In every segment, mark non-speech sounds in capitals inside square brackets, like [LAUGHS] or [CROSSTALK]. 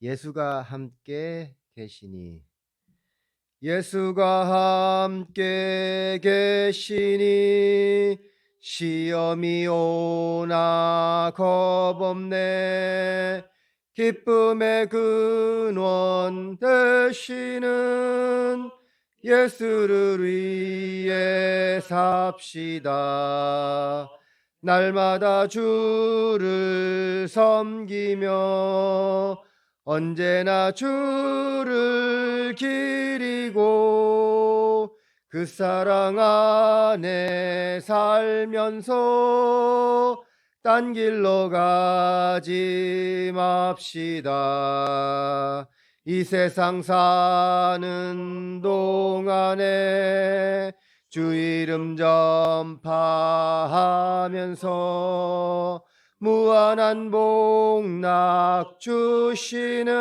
예수가 함께 계시니. 예수가 함께 계시니 시험이 오나 겁없네. 기쁨의 근원 되시는 예수를 위해 삽시다. 날마다 주를 섬기며 언제나 주를 기리고 그 사랑 안에 살면서 딴 길로 가지 맙시다. 이 세상 사는 동안에 주 이름 전파하면서 무한한 복락 주시는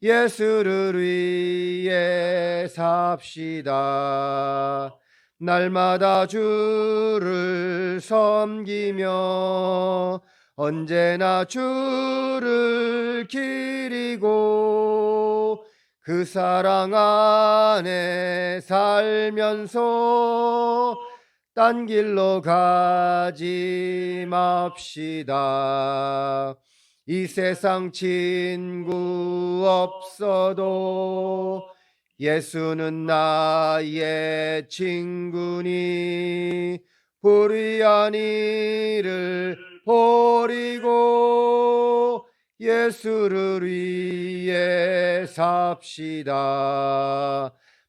예수를 위해 삽시다. 날마다 주를 섬기며 언제나 주를 기리고 그 사랑 안에 살면서 딴 길로 가지 맙시다. 이 세상 친구 없어도 예수는 나의 친구니 불의한 이를 버리고 예수를 위해 삽시다.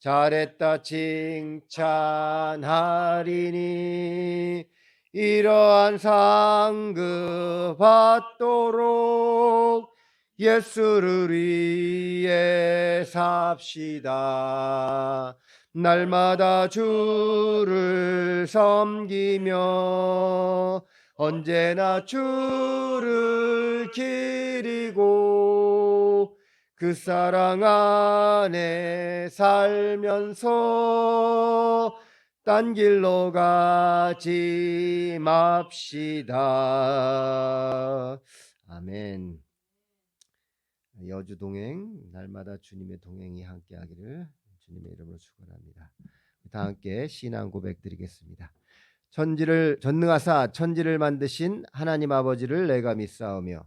잘했다 칭찬하리니 이러한 상급 받도록 예수를 위해 삽시다. 날마다 주를 섬기며 언제나 주를 기리고 그 사랑 안에 살면서 딴 길로 가지 맙시다. 아멘. 여주 동행 날마다 주님의 동행이 함께하기를 주님의 이름으로 축원합니다. 다 함께 신앙 고백 드리겠습니다. 천지를 전능하사 천지를 만드신 하나님 아버지를 내가 믿사오며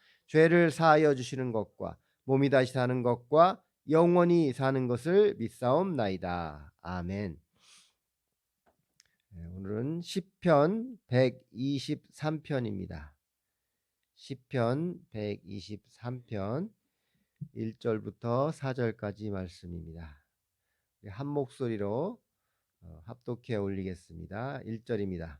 죄를 사하여 주시는 것과 몸이 다시 사는 것과 영원히 사는 것을 믿사옵나이다. 아멘. 네, 오늘은 시편 123편입니다. 시편 123편 1절부터 4절까지 말씀입니다. 한 목소리로 어, 합독해 올리겠습니다. 1절입니다.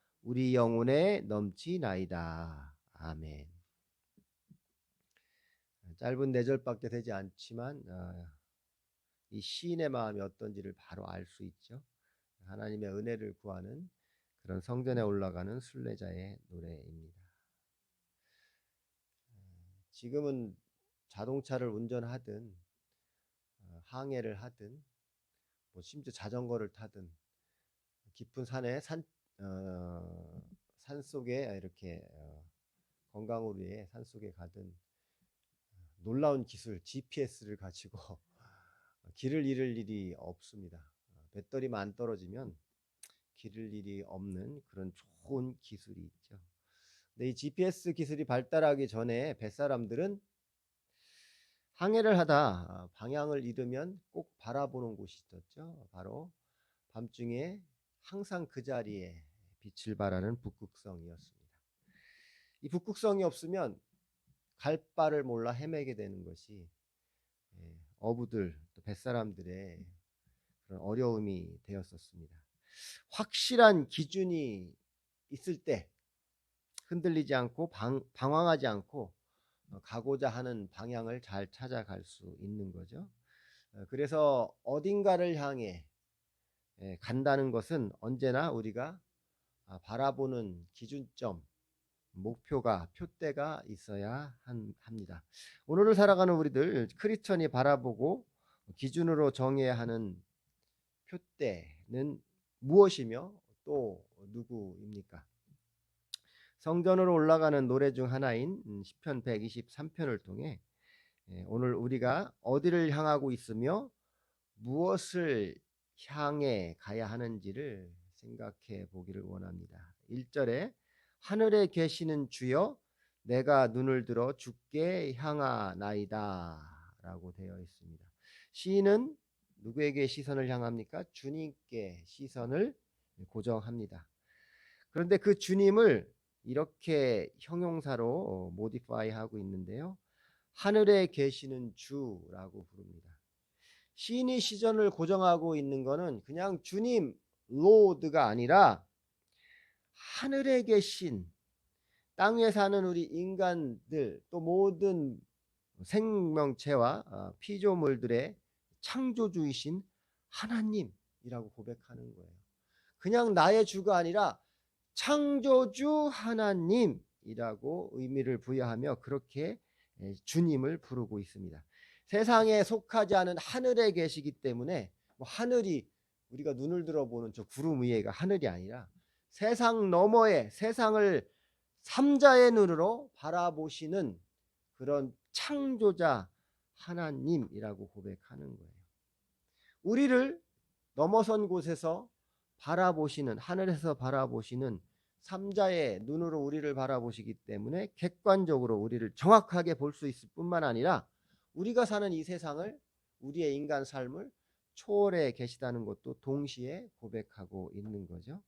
우리 영혼에 넘치나이다. 아멘. 짧은 네 절밖에 되지 않지만 아, 이 시인의 마음이 어떤지를 바로 알 수 있죠. 하나님의 은혜를 구하는 그런 성전에 올라가는 순례자의 노래입니다. 지금은 자동차를 운전하든 항해를 하든 뭐 심지어 자전거를 타든 깊은 산에 산, 어, 산 속에 이렇게 어, 건강을 위해 산 속에 가든 놀라운 기술 GPS를 가지고 [LAUGHS] 길을 잃을 일이 없습니다. 어, 배터리만 안 떨어지면 길을 일이 없는 그런 좋은 기술이 있죠. 근데 이 GPS 기술이 발달하기 전에 뱃사람들은 항해를 하다 아, 방향을 잃으면 꼭 바라보는 곳이 있었죠. 바로 밤중에 항상 그 자리에 빛을 발하는 북극성이었습니다. 이 북극성이 없으면 갈 바를 몰라 헤매게 되는 것이 예, 어부들 또 뱃사람들의 그런 어려움이 되었었습니다. 확실한 기준이 있을 때 흔들리지 않고 방, 방황하지 않고 어, 가고자 하는 방향을 잘 찾아갈 수 있는 거죠. 어, 그래서 어딘가를 향해 예, 간다는 것은 언제나 우리가 아, 바라보는 기준점, 목표가, 표대가 있어야 한- 합니다. 오늘을 살아가는 우리들 크리스천이 바라보고 기준으로 정해야 하는 표대는 무엇이며 또 누구입니까? 성전으로 올라가는 노래 중 하나인 음, 시편 123편을 통해 예, 오늘 우리가 어디를 향하고 있으며 무엇을 향해 가야 하는지를 생각해 보기를 원합니다. 1절에 하늘에 계시는 주여 내가 눈을 들어 주께 향하나이다 라고 되어 있습니다. 시인은 누구에게 시선을 향합니까? 주님께 시선을 고정합니다. 그런데 그 주님을 이렇게 형용사로 모디파이 하고 있는데요. 하늘에 계시는 주라고 부릅니다. 시인이 시전을 고정하고 있는 것은 그냥 주님 로드가 아니라 하늘에 계신 땅 위에 사는 우리 인간들 또 모든 생명체와 어, 피조물들의 창조주이신 하나님이라고 고백하는 거예요. 그냥 나의 주가 아니라 창조주 하나님이라고 의미를 부여하며 그렇게 예, 주님을 부르고 있습니다. 세상에 속하지 않은 하늘에 계시기 때문에 뭐 하늘이 우리가 눈을 들어보는 저 구름 위에가 하늘이 아니라 세상 너머에 세상을 삼자의 눈으로 바라보시는 그런 창조자 하나님이라고 고백하는 거예요. 우리를 넘어선 곳에서 바라보시는 하늘에서 바라보시는 삼자의 눈으로 우리를 바라보시기 때문에 객관적으로 우리를 정확하게 볼 수 있을 뿐만 아니라 우리가 사는 이 세상을 우리의 인간 삶을 초월해 계시다는 것도 동시에 고백하고 있는 거죠.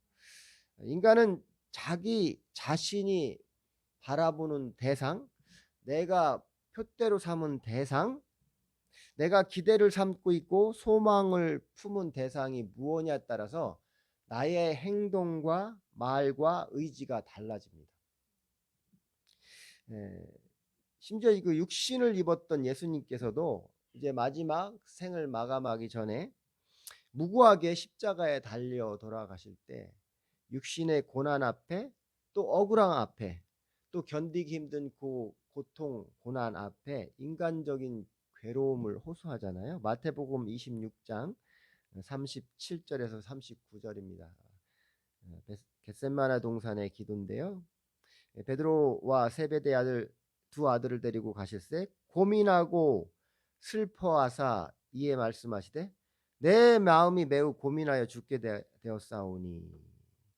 인간은 자기 자신이 바라보는 대상, 내가 표대로 삼은 대상, 내가 기대를 삼고 있고 소망을 품은 대상이 무엇냐에 따라서 나의 행동과 말과 의지가 달라집니다. 예, 심지어 그 육신을 입었던 예수님께서도 이제 마지막 생을 마감하기 전에 무고하게 십자가에 달려 돌아가실 때 육신의 고난 앞에 또 억울함 앞에 또 견디기 힘든 그 고통 고난 앞에 인간적인 괴로움을 호소하잖아요. 마태복음 26장 37절에서 39절입니다. 겟셋마나 동산의 기도인데요. 베드로와 세베대 아들 두 아들을 데리고 가실새 고민하고 슬퍼하사 이에 말씀하시되 내 마음이 매우 고민하여 죽게 되었사오니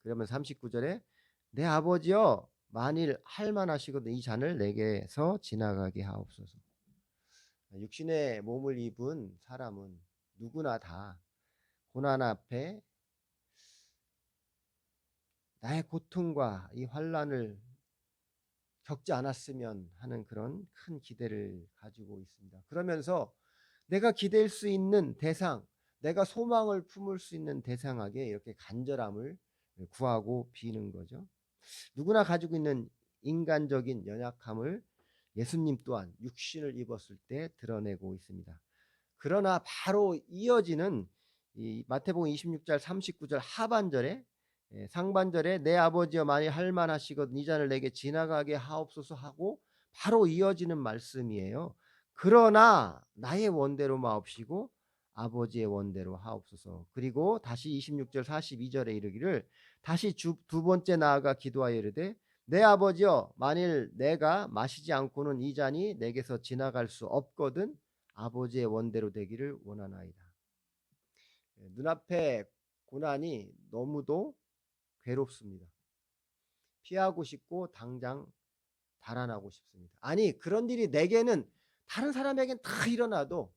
그러면 39절에 내 아버지여 만일 할만하시거든 이 잔을 내게서 지나가게 하옵소서. 육신의 몸을 입은 사람은 누구나 다 고난 앞에 나의 고통과 이 환란을 겪지 않았으면 하는 그런 큰 기대를 가지고 있습니다. 그러면서 내가 기댈 수 있는 대상, 내가 소망을 품을 수 있는 대상에게 이렇게 간절함을 구하고 비는 거죠. 누구나 가지고 있는 인간적인 연약함을 예수님 또한 육신을 입었을 때 드러내고 있습니다. 그러나 바로 이어지는 이 마태복음 26절 39절 하반절에 예, 상반절에 내 아버지여 많이 할만하시거든 이 잔을 내게 지나가게 하옵소서 하고 바로 이어지는 말씀이에요. 그러나 나의 원대로 마옵시고 아버지의 원대로 하옵소서. 그리고 다시 26절 42절에 이르기를 다시 주, 두 번째 나아가 기도하여 이르되 내 아버지여 만일 내가 마시지 않고는 이 잔이 내게서 지나갈 수 없거든 아버지의 원대로 되기를 원하나이다. 예, 눈앞에 고난이 너무도 괴롭습니다. 피하고 싶고 당장 달아나고 싶습니다. 아니 그런 일이 내게는 다른 사람에겐 다 일어나도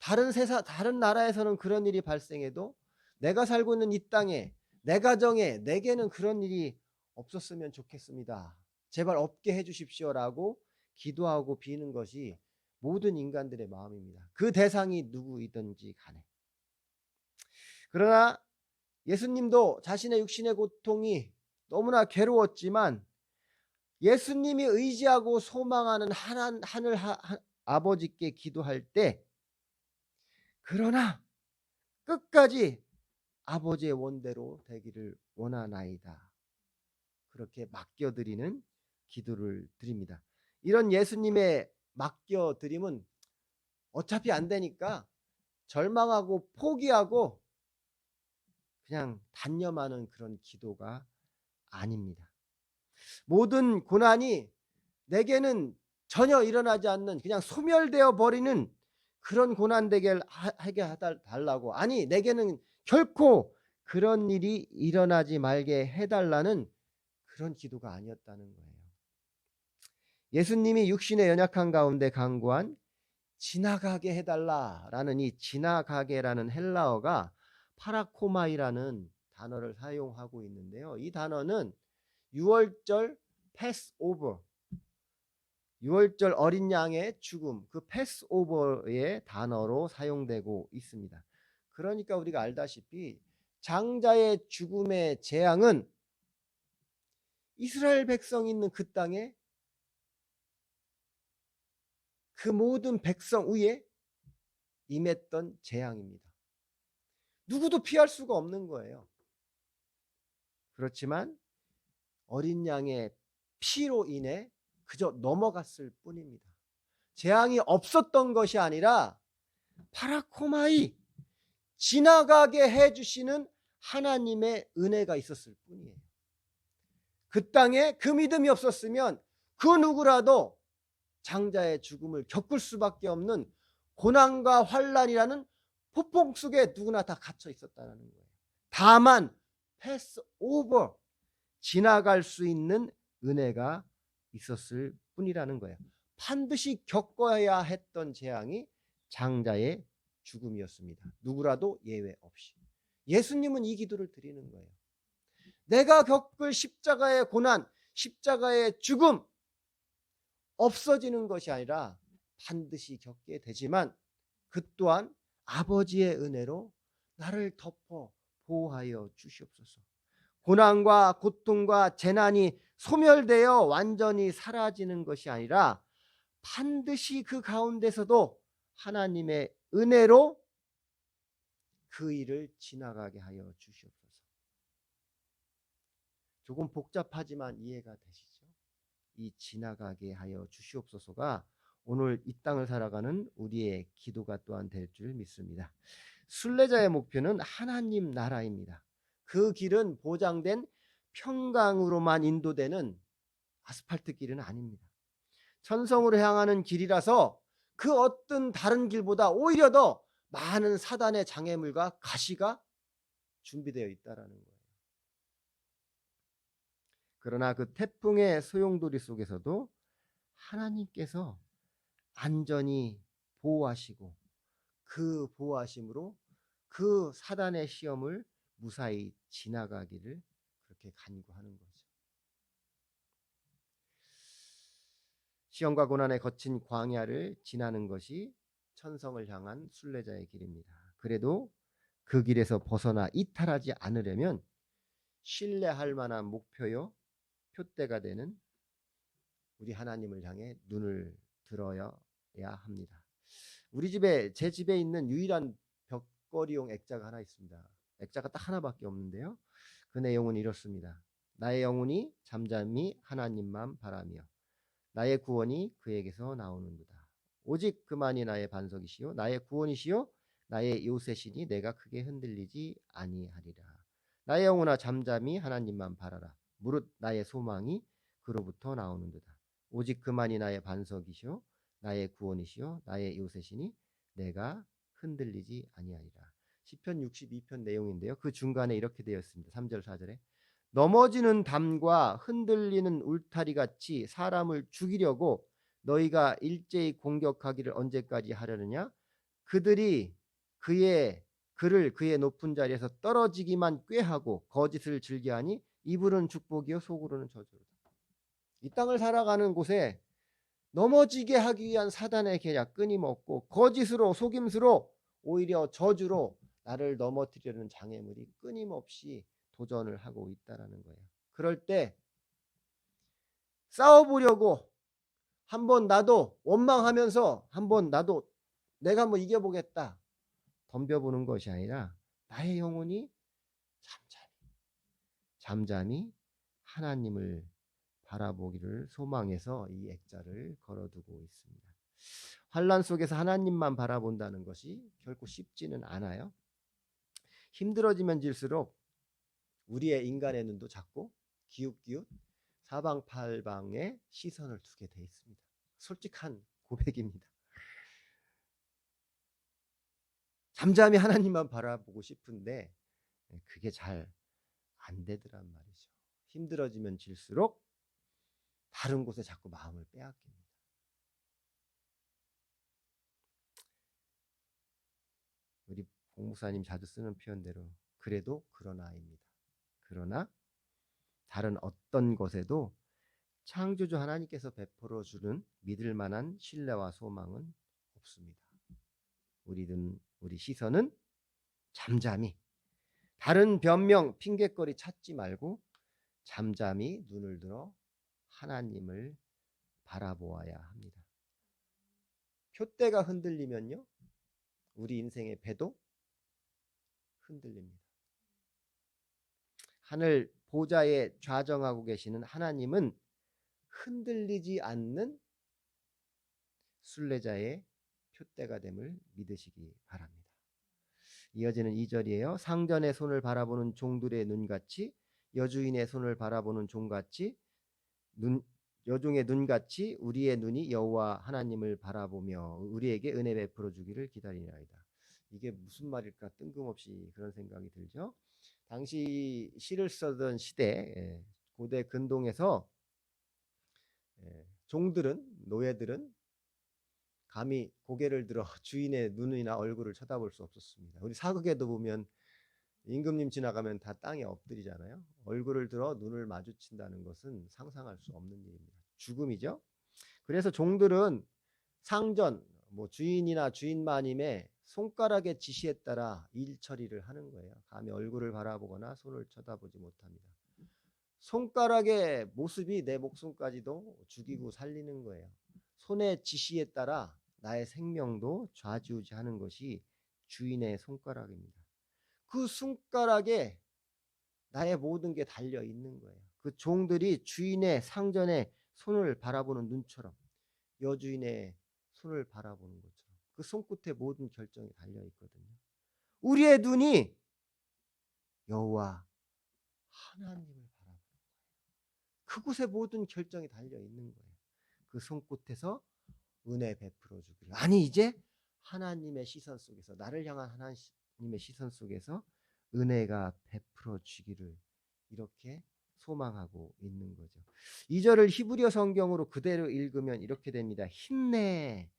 다른 세사 다른 나라에서는 그런 일이 발생해도 내가 살고 있는 이 땅에 내 가정에 내게는 그런 일이 없었으면 좋겠습니다. 제발 없게 해 주십시오라고 기도하고 비는 것이 모든 인간들의 마음입니다. 그 대상이 누구이든지 간에. 그러나 예수님도 자신의 육신의 고통이 너무나 괴로웠지만 예수님이 의지하고 소망하는 하나, 하늘 하, 하, 아버지께 기도할 때 그러나 끝까지 아버지의 원대로 되기를 원하나이다. 그렇게 맡겨드리는 기도를 드립니다. 이런 예수님의 맡겨드림은 어차피 안 되니까 절망하고 포기하고 그냥 단념하는 그런 기도가 아닙니다. 모든 고난이 내게는 전혀 일어나지 않는 그냥 소멸되어 버리는 그런 고난 되게 하게 해달라고 아니 내게는 결코 그런 일이 일어나지 말게 해달라는 그런 기도가 아니었다는 거예요. 예수님이 육신의 연약한 가운데 강구한 지나가게 해달라라는 이 지나가게라는 헬라어가 파라코마이라는 단어를 사용하고 있는데요. 이 단어는 6월절 패스오버 6월절 어린 양의 죽음 그 패스오버의 단어로 사용되고 있습니다. 그러니까 우리가 알다시피 장자의 죽음의 재앙은 이스라엘 백성 있는 그 땅에 그 모든 백성 위에 임했던 재앙입니다. 누구도 피할 수가 없는 거예요. 그렇지만 어린 양의 피로 인해 그저 넘어갔을 뿐입니다. 재앙이 없었던 것이 아니라 파라코마이 지나가게 해주시는 하나님의 은혜가 있었을 뿐이에요. 그 땅에 그 믿음이 없었으면 그 누구라도 장자의 죽음을 겪을 수밖에 없는 고난과 환란이라는 폭풍 속에 누구나 다 갇혀 있었다는 거예요. 다만 패스 오버 지나갈 수 있는 은혜가 있었을 뿐이라는 거예요. 반드시 겪어야 했던 재앙이 장자의 죽음이었습니다. 누구라도 예외 없이. 예수님은 이 기도를 드리는 거예요. 내가 겪을 십자가의 고난, 십자가의 죽음 없어지는 것이 아니라 반드시 겪게 되지만 그 또한 아버지의 은혜로 나를 덮어 보호하여 주시옵소서. 고난과 고통과 재난이 소멸되어 완전히 사라지는 것이 아니라 반드시 그 가운데서도 하나님의 은혜로 그 일을 지나가게 하여 주시옵소서. 조금 복잡하지만 이해가 되시죠? 이 지나가게 하여 주시옵소서가 오늘 이 땅을 살아가는 우리의 기도가 또한 될 줄 믿습니다. 순례자의 목표는 하나님 나라입니다. 그 길은 보장된 평강으로만 인도되는 아스팔트 길은 아닙니다. 천성으로 향하는 길이라서 그 어떤 다른 길보다 오히려 더 많은 사단의 장애물과 가시가 준비되어 있다라는 거예요. 그러나 그 태풍의 소용돌이 속에서도 하나님께서 안전히 보호하시고 그 보호하심으로 그 사단의 시험을 무사히 지나가기를 그렇게 간구하는 거죠. 시험과 고난에 거친 광야를 지나는 것이 천성을 향한 순례자의 길입니다. 그래도 그 길에서 벗어나 이탈하지 않으려면 신뢰할 만한 목표요 표대가 되는 우리 하나님을 향해 눈을 들어야 합니다. 우리 집에 제 집에 있는 유일한 벽걸이용 액자가 하나 있습니다. 액자가 딱 하나밖에 없는데요. 그 내용은 이렇습니다. 나의 영혼이 잠잠히 하나님만 바라며 나의 구원이 그에게서 나오는도다. 오직 그만이 나의 반석이시요 나의 구원이시요 나의 요새시니 내가 크게 흔들리지 아니하리라. 나의 영혼아 잠잠히 하나님만 바라라. 무릇 나의 소망이 그로부터 나오는도다. 오직 그만이 나의 반석이시요 나의 구원이시요 나의 요새시니 내가 흔들리지 아니하리라. 시편 62편 내용인데요. 그 중간에 이렇게 되어 있습니다. 3절 4절에 넘어지는 담과 흔들리는 울타리 같이 사람을 죽이려고 너희가 일제히 공격하기를 언제까지 하려느냐? 그들이 그의 그를 그의 높은 자리에서 떨어지기만 꾀하고 거짓을 즐겨하니 입으로는 축복이요 속으로는 저주로다. 이 땅을 살아가는 곳에 넘어지게 하기 위한 사단의 계략 끊임없고 거짓으로 속임수로 오히려 저주로 나를 넘어뜨리려는 장애물이 끊임없이 도전을 하고 있다라는 거예요. 그럴 때 싸워보려고 한번 나도 원망하면서 한번 나도 내가 한번 이겨보겠다 덤벼보는 것이 아니라 나의 영혼이 잠잠히 잠잠히 하나님을 바라보기를 소망해서 이 액자를 걸어두고 있습니다. 환란 속에서 하나님만 바라본다는 것이 결코 쉽지는 않아요. 힘들어지면 질수록 우리의 인간의 눈도 작고 기웃기웃 사방팔방에 시선을 두게 돼 있습니다. 솔직한 고백입니다. 잠잠히 하나님만 바라보고 싶은데 그게 잘 안 되더란 말이죠. 힘들어지면 질수록 다른 곳에 자꾸 마음을 빼앗깁니다. 우리 공무사님 자주 쓰는 표현대로 그래도 그러나입니다. 그러나 다른 어떤 것에도 창조주 하나님께서 베풀어 주는 믿을 만한 신뢰와 소망은 없습니다. 우리는 우리 시선은 잠잠히 다른 변명 핑계거리 찾지 말고 잠잠히 눈을 들어 하나님을 바라보아야 합니다. 표대가 흔들리면요. 우리 인생의 배도 흔들립니다. 하늘 보좌에 좌정하고 계시는 하나님은 흔들리지 않는 순례자의 표대가 됨을 믿으시기 바랍니다. 이어지는 2절이에요. 상전의 손을 바라보는 종들의 눈같이 여주인의 손을 바라보는 종같이 눈 여종의 눈같이 우리의 눈이 여호와 하나님을 바라보며 우리에게 은혜 베풀어 주기를 기다리나이다. 이게 무슨 말일까 뜬금없이 그런 생각이 들죠. 당시 시를 쓰던 시대 예, 고대 근동에서 예, 종들은 노예들은 감히 고개를 들어 [LAUGHS] 주인의 눈이나 얼굴을 쳐다볼 수 없었습니다. 우리 사극에도 보면 임금님 지나가면 다 땅에 엎드리잖아요. 얼굴을 들어 눈을 마주친다는 것은 상상할 수 없는 일입니다. 죽음이죠. 그래서 종들은 상전, 뭐 주인이나 주인 마님의 손가락의 지시에 따라 일 처리를 하는 거예요. 감히 얼굴을 바라보거나 손을 쳐다보지 못합니다. 손가락의 모습이 내 목숨까지도 죽이고 살리는 거예요. 손의 지시에 따라 나의 생명도 좌지우지하는 것이 주인의 손가락입니다. 그 손가락에 나의 모든 게 달려 있는 거예요. 그 종들이 주인의 상전에 손을 바라보는 눈처럼 여주인의 손을 바라보는 것처럼 그 손끝에 모든 결정이 달려 있거든요. 우리의 눈이 여호와 하나님을 바라보는 거예요. 그곳에 모든 결정이 달려 있는 거예요. 그 손끝에서 은혜 베풀어 주기를. 아니 이제 하나님의 시선 속에서 나를 향한 하나님 의 시선 속에서 은혜가 베풀어 주기를 이렇게 소망하고 있는 거죠. 2절을 히브리어 성경으로 그대로 읽으면 이렇게 됩니다. 힘내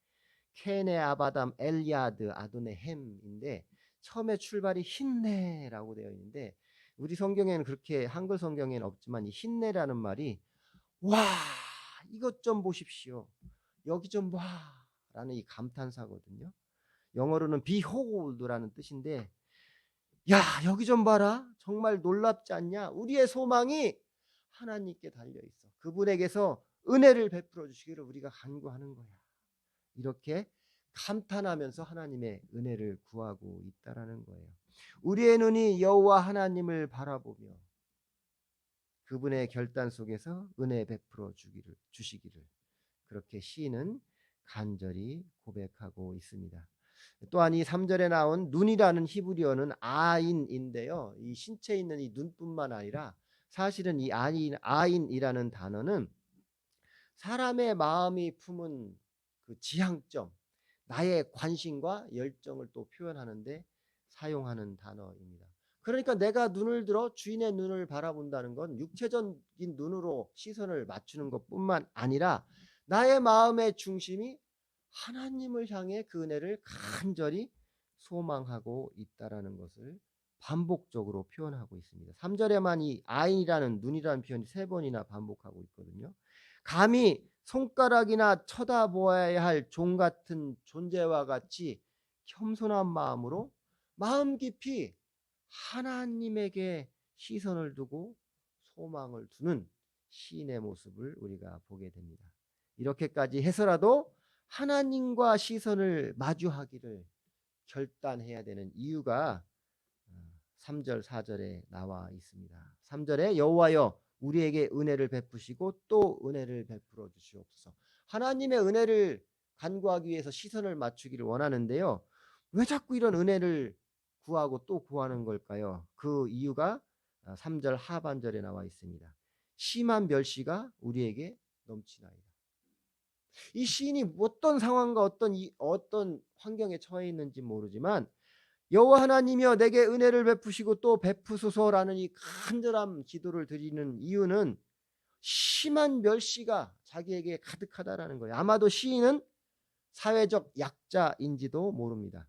케네 아바담 엘리아드 아도네 햄인데 처음에 출발이 힘내라고 되어 있는데 우리 성경에는 그렇게 한글 성경에는 없지만 이 힘내라는 말이 와 이것 좀 보십시오. 여기 좀 봐 라는 이 감탄사거든요. 영어로는 behold라는 뜻인데 야 여기 좀 봐라. 정말 놀랍지 않냐? 우리의 소망이 하나님께 달려 있어. 그분에게서 은혜를 베풀어 주시기를 우리가 간구하는 거야. 이렇게 감탄하면서 하나님의 은혜를 구하고 있다라는 거예요. 우리의 눈이 여호와 하나님을 바라보며 그분의 결단 속에서 은혜 베풀어 주기를 주시기를 그렇게 시인은 간절히 고백하고 있습니다. 또한 이 3절에 나온 눈이라는 히브리어는 아인인데요. 이 신체에 있는 이 눈뿐만 아니라 사실은 이 아인, 아인이라는 단어는 사람의 마음이 품은 그 지향점, 나의 관심과 열정을 또 표현하는데 사용하는 단어입니다. 그러니까 내가 눈을 들어 주인의 눈을 바라본다는 건 육체적인 눈으로 시선을 맞추는 것 뿐만 아니라 나의 마음의 중심이 하나님을 향해 그 은혜를 간절히 소망하고 있다라는 것을 반복적으로 표현하고 있습니다. 3절에만 이 아인이라는 눈이라는 표현이 세 번이나 반복하고 있거든요. 감히 손가락이나 쳐다보아야 할 종 같은 존재와 같이 겸손한 마음으로 마음 깊이 하나님에게 시선을 두고 소망을 두는 시인의 모습을 우리가 보게 됩니다. 이렇게까지 해서라도 하나님과 시선을 마주하기를 결단해야 되는 이유가 3절, 4절에 나와 있습니다. 3절에 여호와여 우리에게 은혜를 베푸시고 또 은혜를 베풀어 주시옵소서. 하나님의 은혜를 간구하기 위해서 시선을 맞추기를 원하는데요. 왜 자꾸 이런 은혜를 구하고 또 구하는 걸까요? 그 이유가 3절 하반절에 나와 있습니다. 심한 멸시가 우리에게 넘치나이다. 이 시인이 어떤 상황과 어떤 이, 어떤 환경에 처해 있는지 모르지만 여호와 하나님이여 내게 은혜를 베푸시고 또 베푸소서라는 이 간절한 기도를 드리는 이유는 심한 멸시가 자기에게 가득하다라는 거예요. 아마도 시인은 사회적 약자인지도 모릅니다.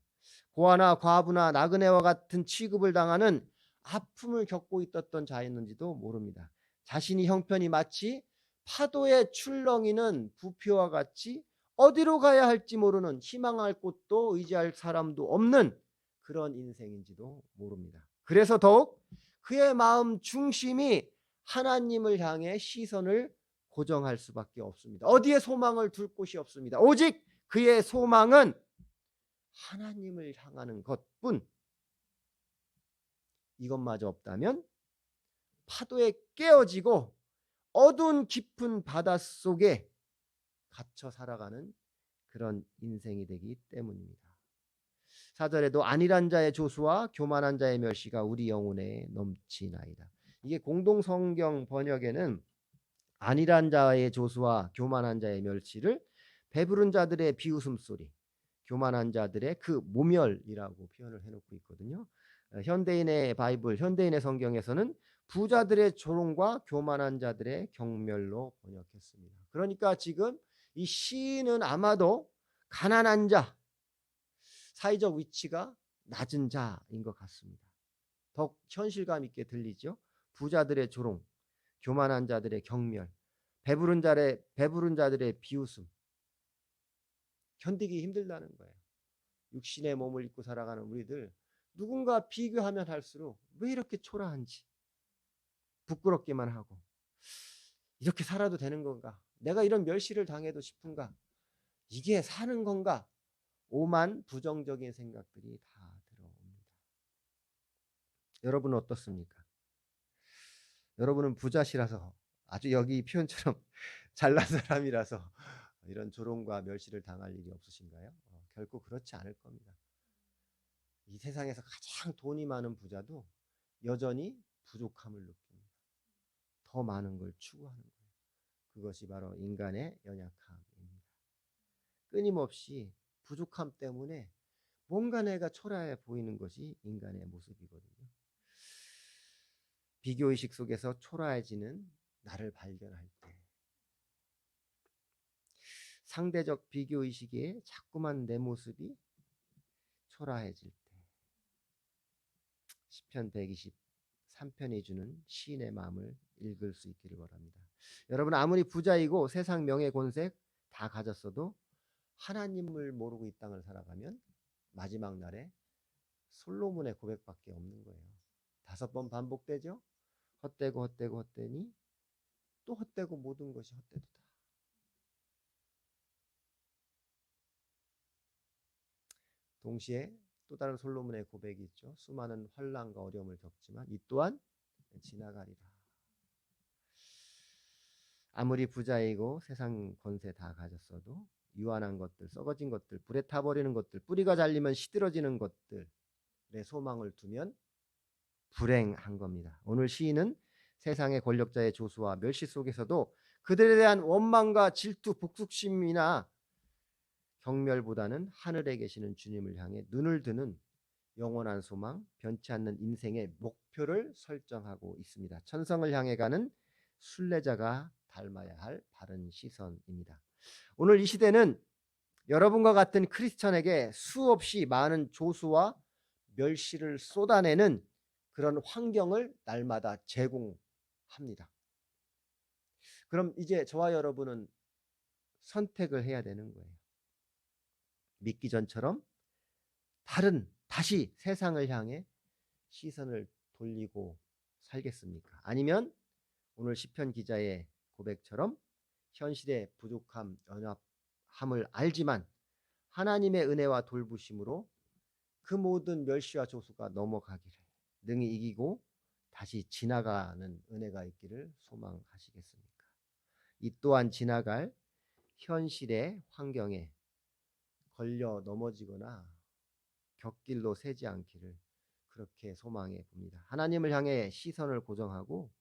고아나 과부나 나그네와 같은 취급을 당하는 아픔을 겪고 있었던 자였는지도 모릅니다. 자신이 형편이 마치 파도의 출렁이는 부표와 같이 어디로 가야 할지 모르는 희망할 곳도 의지할 사람도 없는 그런 인생인지도 모릅니다. 그래서 더욱 그의 마음 중심이 하나님을 향해 시선을 고정할 수밖에 없습니다. 어디에 소망을 둘 곳이 없습니다. 오직 그의 소망은 하나님을 향하는 것뿐. 이것마저 없다면 파도에 깨어지고 어두운 깊은 바다 속에 갇혀 살아가는 그런 인생이 되기 때문입니다. 사절에도 안일한 자의 조수와 교만한 자의 멸시가 우리 영혼에 넘치나이다. 이게 공동 성경 번역에는 안일한 자의 조수와 교만한 자의 멸시를 배부른 자들의 비웃음 소리, 교만한 자들의 그 모멸이라고 표현을 해놓고 있거든요. 어, 현대인의 바이블, 현대인의 성경에서는 부자들의 조롱과 교만한 자들의 경멸로 번역했습니다. 그러니까 지금 이 시인은 아마도 가난한 자, 사회적 위치가 낮은 자인 것 같습니다. 더 현실감 있게 들리죠. 부자들의 조롱, 교만한 자들의 경멸, 배부른 자의 배부른 자들의 비웃음, 견디기 힘들다는 거예요. 육신의 몸을 입고 살아가는 우리들 누군가 비교하면 할수록 왜 이렇게 초라한지 부끄럽기만 하고 이렇게 살아도 되는 건가? 내가 이런 멸시를 당해도 싶은가? 이게 사는 건가? 오만 부정적인 생각들이 다 들어옵니다. 여러분은 어떻습니까? 여러분은 부자시라서 아주 여기 표현처럼 [LAUGHS] 잘난 사람이라서 이런 조롱과 멸시를 당할 일이 없으신가요? 어, 결코 그렇지 않을 겁니다. 이 세상에서 가장 돈이 많은 부자도 여전히 부족함을 느낍니다. 더 많은 걸 추구하는 거예요. 그것이 바로 인간의 연약함입니다. 끊임없이 부족함 때문에 뭔가 내가 초라해 보이는 것이 인간의 모습이거든요. 비교의식 속에서 초라해지는 나를 발견할 때 상대적 비교의식에 자꾸만 내 모습이 초라해질 때 시편 123편이 주는 시인의 마음을 읽을 수 있기를 바랍니다. 여러분 아무리 부자이고 세상 명예 권색 다 가졌어도 하나님을 모르고 이 땅을 살아가면 마지막 날에 솔로몬의 고백밖에 없는 거예요. 다섯 번 반복되죠. 헛되고 헛되고 헛되니 또 헛되고 모든 것이 헛되도다. 동시에 또 다른 솔로몬의 고백이 있죠. 수많은 환란과 어려움을 겪지만 이 또한 지나가리라. 아무리 부자이고 세상 권세 다 가졌어도 유한한 것들, 썩어진 것들, 불에 타버리는 것들, 뿌리가 잘리면 시들어지는 것들의 소망을 두면 불행한 겁니다. 오늘 시인은 세상의 권력자의 조수와 멸시 속에서도 그들에 대한 원망과 질투, 복숙심이나 경멸보다는 하늘에 계시는 주님을 향해 눈을 드는 영원한 소망, 변치 않는 인생의 목표를 설정하고 있습니다. 천성을 향해 가는 순례자가 닮아야 할 바른 시선입니다. 오늘 이 시대는 여러분과 같은 크리스천에게 수없이 많은 조수와 멸시를 쏟아내는 그런 환경을 날마다 제공합니다. 그럼 이제 저와 여러분은 선택을 해야 되는 거예요. 믿기 전처럼 다른 다시 세상을 향해 시선을 돌리고 살겠습니까? 아니면 오늘 시편 기자의 고백처럼 현실의 부족함, 연합함을 알지만 하나님의 은혜와 돌부심으로 그 모든 멸시와 조수가 넘어가기를 능히 이기고 다시 지나가는 은혜가 있기를 소망하시겠습니까? 이 또한 지나갈 현실의 환경에 걸려 넘어지거나 곁길로 새지 않기를 그렇게 소망해 봅니다. 하나님을 향해 시선을 고정하고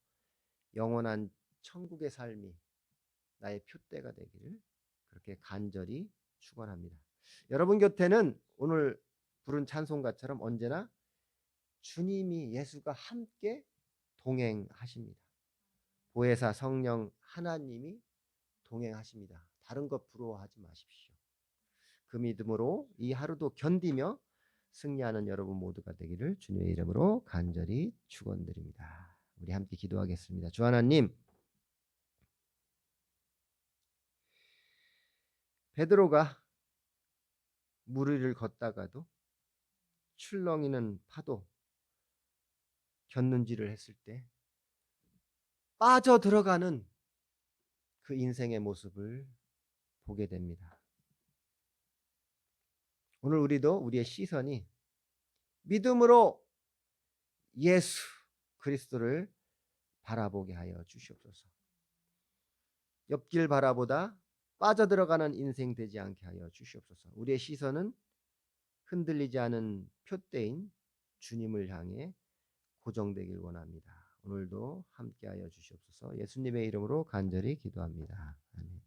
영원한 천국의 삶이 나의 표대가 되기를 그렇게 간절히 축원합니다. 여러분 곁에는 오늘 부른 찬송가처럼 언제나 주님이 예수가 함께 동행하십니다. 보혜사 성령 하나님이 동행하십니다. 다른 것 부러워하지 마십시오. 그 믿음으로 이 하루도 견디며 승리하는 여러분 모두가 되기를 주님의 이름으로 간절히 축원드립니다. 우리 함께 기도하겠습니다. 주 하나님 베드로가 물 위를 걷다가도 출렁이는 파도 겼는지를 했을 때 빠져 들어가는 그 인생의 모습을 보게 됩니다. 오늘 우리도 우리의 시선이 믿음으로 예수 그리스도를 바라보게 하여 주시옵소서. 옆길 바라보다 빠져들어가는 인생 되지 않게 하여 주시옵소서. 우리의 시선은 흔들리지 않은 표대인 주님을 향해 고정되길 원합니다. 오늘도 함께하여 주시옵소서. 예수님의 이름으로 간절히 기도합니다. 아멘.